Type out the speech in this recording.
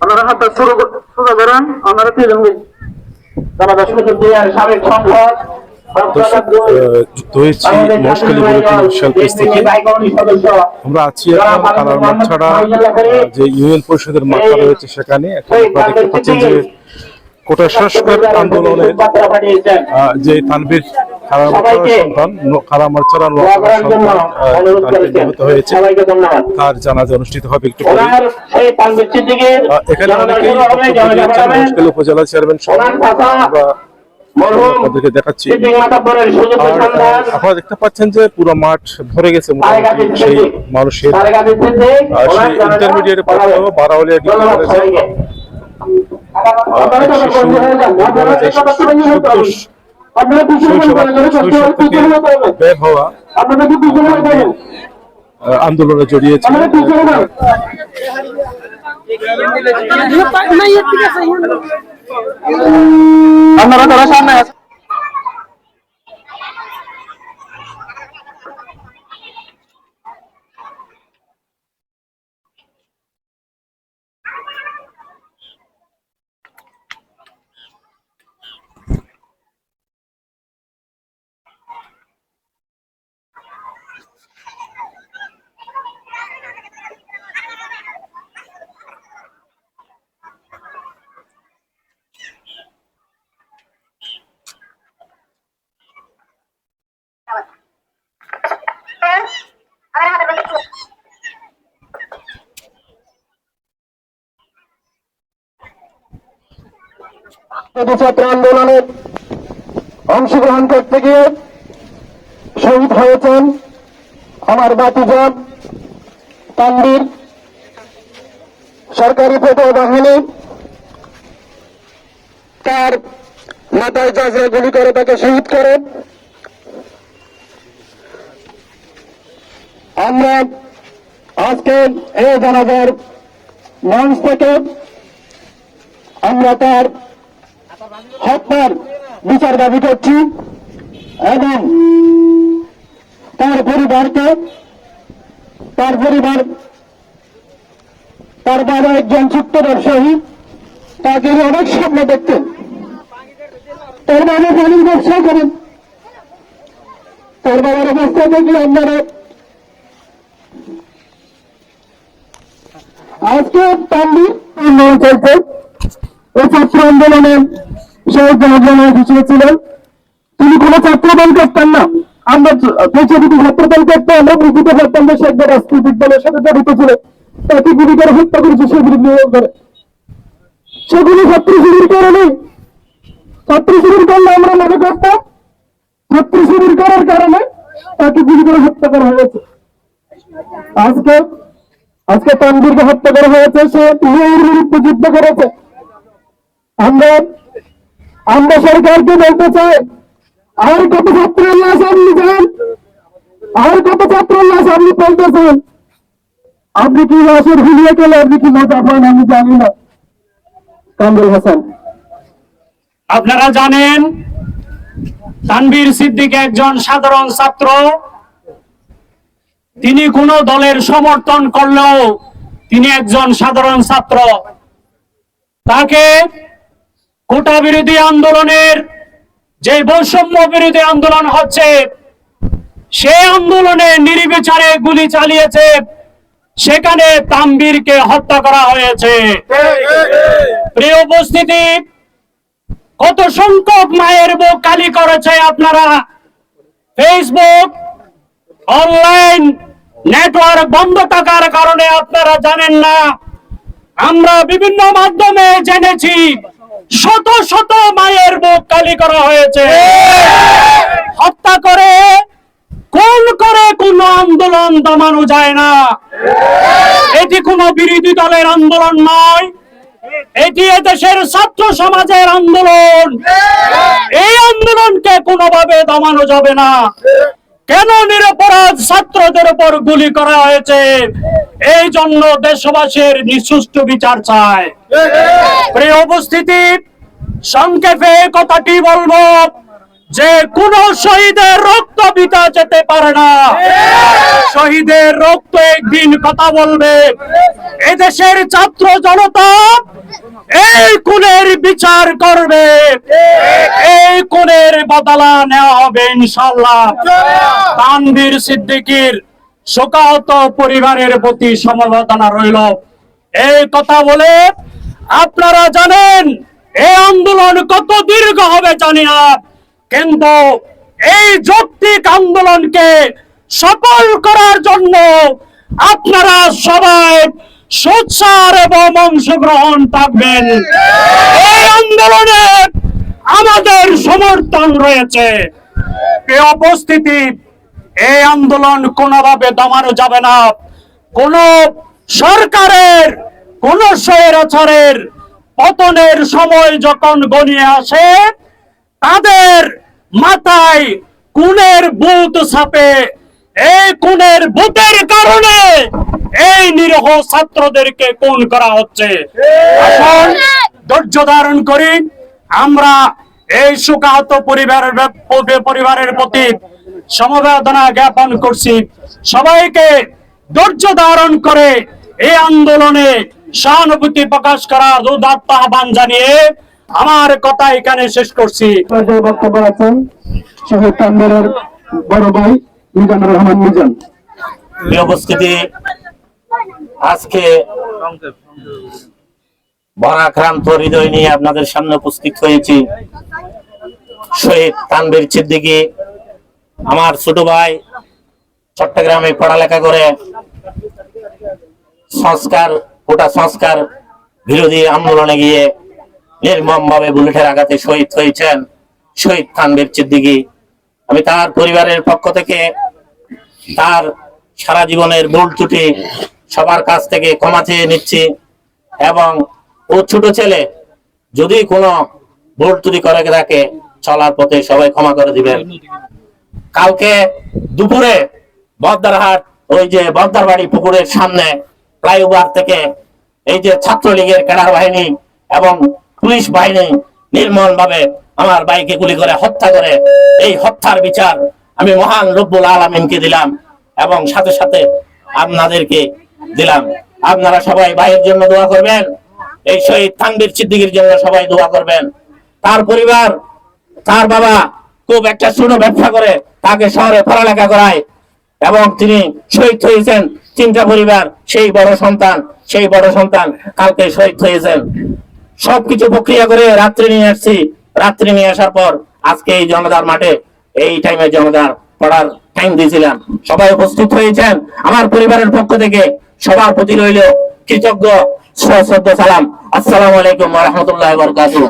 আপনারা হাতটা শুরু সোজা করেন আপনারা তিনজন জানাজা শুরু দিয়ে সাবেক সংসদ দর্শক আহ, যুক্ত হয়েছি মহেশখালী বুলেটিন বিশাল পেজ থেকে। আমরা আছি এখন কালার মাঠ ছাড়া যে ইউনিয়ন পরিষদের মাঠটা রয়েছে সেখানে। এখন দেখতে যে কোটা সংস্কার আন্দোলনের যে তানভীর তার জানাজা অনুষ্ঠিত হবে একটু এখানে অনেকেই উপজেলা চেয়ারম্যান আপনাদেরকে দেখাচ্ছি। আপনারা দেখতে পাচ্ছেন যে পুরো মাঠ ভরে গেছে সেই মানুষের সেই ইন্টারমিডিয়েট বারাউলিয়া ডিগ্রি কলেজে বের হওয়া আন্দোলনে জড়িয়েছে। আপনারা তারা সামনে আসেন। ছাত্র আন্দোলনে অংশগ্রহণ করতে গিয়ে শহীদ হয়েছেন আমার বাতিজান তানবীর সরকারি পেটে বাহিনী তার মাথায় জাজরা গুলি করে তাকে শহীদ করে। আমরা আজকে এই জানাজার মঞ্চ থেকে আমরা তার হত্যার বিচার দাবি করছি এবং তার পরিবারকে, তার পরিবার, তার বাবা একজন ছোট্ট ব্যবসায়ী তাকে অনেক স্বপ্ন দেখতেন। তার বাবা পানির ব্যবসা করেন। তার বাবার অবস্থা দেখলে আপনারা আজকে তান্ডির আন্দোলন চলছে এই ছাত্র আন্দোলনে শহীদ জনগণের হিসেবে ছিলেন তিনি কোন ছাত্র দল করতেন না। আমরা দেশে যদি ছাত্র দল করতে, আমরা বুঝতে পারতাম যে শেখ রাজনৈতিক দলের সাথে জড়িত ছিল। তাকে গুলি করে হত্যা করেছে নিয়োগ করে সেগুলি ছাত্র শিবির করেনি ছাত্র শিবির করলে আমরা মনে করতাম, ছাত্র শিবির করার কারণে তাকে গুলি করে হত্যা করা হয়েছে। আজকে আজকে তানবীরকে হত্যা করা হয়েছে, সে বিরুদ্ধে যুদ্ধ করেছে। আমরা আমরা সরকারকে বলতে চাই, আর কত ছাত্র লাশ আপনি যান, আর কত ছাত্র লাশ আপনি বলতেছেন আপনি কি লাশের হুলিয়ে গেলে আপনি কি মজা পান, আমি জানি না। কামরুল হাসান। আপনারা জানেন, তানভীর সিদ্দিক একজন সাধারণ ছাত্র। তিনি কোন দলের সমর্থন করলেও তিনি একজন সাধারণ ছাত্র। তাকে কোটা বিরোধী আন্দোলনের যে বৈষম্য বিরোধী আন্দোলন হচ্ছে সে আন্দোলনে নির্বিচারে গুলি চালিয়েছে। সেখানে তাম্বিরকে হত্যা করা হয়েছে। প্রিয় উপস্থিতি, কত সংখ্যক মায়ের বুক কালি করেছে আপনারা ফেসবুক অনলাইন নেটওয়ার্ক বন্ধ থাকার কারণে আপনারা জানেন না। আমরা বিভিন্ন মাধ্যমে জেনেছি শত শত মায়ের বুক কালি করা হয়েছে। হত্যা করে কোন করে কোন আন্দোলন দমানো যায় না। এটি কোনো বিরোধী দলের আন্দোলন নয়। এটি দেশের ছাত্র সমাজের আন্দোলন। এই আন্দোলনকে কোনোভাবে দমানো যাবে না। কেন নিরপরাধ ছাত্রদের উপর গুলি করা হয়েছে? এই জন্য দেশবাসীর নিঃসুষ্ঠু বিচার চায় প্রিয় উপস্থিতি সংক্ষেপে কথাটি বলব। যে কোন শহীদের রক্ত বিতা যেতে পারে না। শহীদের রক্ত একদিন কথা বলবে। এদেশের ছাত্র জনতা এই খুনের বিচার করবে। এই খুনের বদলা নেওয়া হবে ইনশাল্লাহ তানভীর সিদ্দিকীর শোকাহত পরিবারের প্রতি সমবেদনা রইল। এই কথা বলে আপনারা জানেন, এই আন্দোলন কত দীর্ঘ হবে জানি না। কিন্তু এই যৌক্তিক আন্দোলনকে সফল করার জন্য আপনারা সবাই সোচ্চার এবং অংশগ্রহণ থাকবেন। এই আন্দোলনে আমাদের সমর্থন রয়েছে। উপস্থিতি, এই আন্দোলন কোনোভাবে দমানো যাবে না। কোন সরকারের, কোন স্বৈরাচারের পতনের সময় যখন গনিয়ে আসে তাদের মাথায় কুনের বুত ছাপে। এই কুনের বুতের কারণে এই নিরহ ছাত্রদেরকে খুন করা হচ্ছে। এখন ধৈর্য ধারণ করি। আমরা এই শোকাহত পরিবারের পরিবারের প্রতি সমবেদনা জ্ঞাপন করছি। সবাইকে ধৈর্য ধারণ করে এই আন্দোলনে সহানুভূতি প্রকাশ করার উদাত্ত আহ্বান জানিয়ে আমার কথা এখানে শেষ করছি। পর্যায়ে বক্তব্য রাখছেন শহীদ তান্ডারের বড় ভাই মিজানুর রহমান মিজান। উপস্থিতি আজকে বরাক্রান্ত হৃদয় নিয়ে আপনাদের সামনে উপস্থিত হয়েছি। শহীদ তানবীর সিদ্দিকী আমার ছোট ভাই চট্টগ্রামে পড়ালেখা করে সংস্কার ওটা সংস্কার বিরোধী আন্দোলনে গিয়ে নির্মম ভাবে বুলেটের আঘাতে শহীদ হয়েছেন শহীদ তানবীর সিদ্দিকী আমি তার পরিবারের পক্ষ থেকে তার সারা জীবনের ভুল ত্রুটি সবার কাছ থেকে ক্ষমা চেয়ে নিচ্ছি এবং ও ছোট ছেলে যদি কোনো ভুল ত্রুটি করে থাকে, চলার পথে সবাই ক্ষমা করে দিবেন। কালকে দুপুরে বদ্দারহাট ওই যে বদ্দার বাড়ি পুকুরের সামনে, ফ্লাইওভার থেকে এই যে ছাত্রলীগের ক্যাডার বাহিনী এবং পুলিশ বাহিনী নির্মল ভাবে আমার বাইকে গুলি করে হত্যা করে। এই হত্যার বিচার আমি মহান রব্বুল আলমিনকে দিলাম এবং সাথে সাথে আপনাদেরকে দিলাম। আপনারা সবাই ভাইয়ের জন্য দোয়া করবেন, এই শহীদ তানবীর সিদ্দিকির জন্য সবাই দোয়া করবেন। তার পরিবার, তার বাবা খুব একটা ছোট ব্যবসা করে, তাকে শহরে পড়ালেখা করায় এবং তিনি শহীদ হয়েছেন। তিনটা পরিবার, সেই বড় সন্তান, সেই বড় সন্তান কালকে শহীদ হয়েছেন। সবকিছু প্রক্রিয়া করে রাত্রি নিয়ে আসছি। রাত্রি নিয়ে আসার পর আজকে এই জনতার মাঠে, এই টাইমে জনতার পড়ার টাইম দিয়েছিলাম। সবাই উপস্থিত হয়েছেন। আমার পরিবারের পক্ষ থেকে সবার প্রতি রইল কৃতজ্ঞ সালাম। আসসালামু আলাইকুম রহমতুল্লাহ বরকাতুহ।